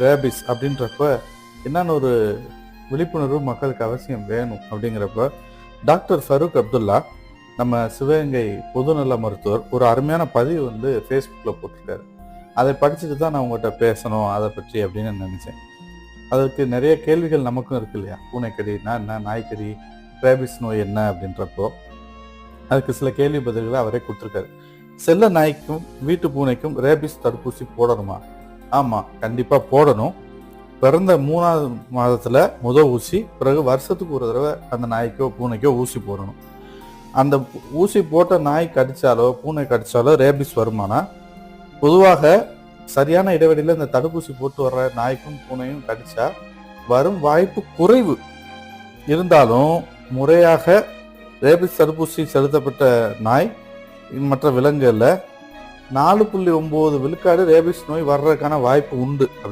Rabies அப்படின்றப்ப என்னன்னு ஒரு விழிப்புணர்வு மக்களுக்கு அவசியம் வேணும் அப்படிங்கிறப்ப டாக்டர் ஃபரூக் அப்துல்லா நம்ம சிவகங்கை பொதுநல மருத்துவர் ஒரு அருமையான பதிவு வந்து ஃபேஸ்புக்கில் போட்டிருக்காரு. அதை படிச்சுட்டு தான் நான் உங்கள்கிட்ட பேசணும் அதை பற்றி அப்படின்னு நினச்சேன். அதற்கு நிறைய கேள்விகள் நமக்கும் இருக்கு இல்லையா? பூனைக்கடினா என்ன நாய்க்கடி ரேபிஸ் நோய் என்ன அப்படின்றப்போ அதுக்கு சில கேள்வி பதில்களை அவரே கொடுத்துருக்காரு. செல்ல நாய்க்கும் வீட்டு பூனைக்கும் ரேபிஸ் தடுப்பூசி போடணுமா? ஆமாம் கண்டிப்பாக போடணும். பிறந்த மூணாவது மாதத்தில் முத ஊசி பிறகு வருஷத்துக்கு ஒரு தடவை அந்த நாய்க்கோ பூனைக்கோ ஊசி போடணும். அந்த ஊசி போட்ட நாய் கடித்தாலோ பூனை கடித்தாலோ ரேபிஸ் வருமானா? பொதுவாக சரியான இடைவெளியில் இந்த தடுப்பூசி போட்டு வர்ற நாய்க்கும் பூனையும் கடித்தா வரும் வாய்ப்பு குறைவு. இருந்தாலும் முறையாக ரேபிஸ் தடுப்பூசி செலுத்தப்பட்ட நாய் மற்ற விலங்குகளில் நாலு புள்ளி ஒம்பது விழுக்காடு ரேபிஸ் நோய் வர்றதுக்கான வாய்ப்பு உண்டு.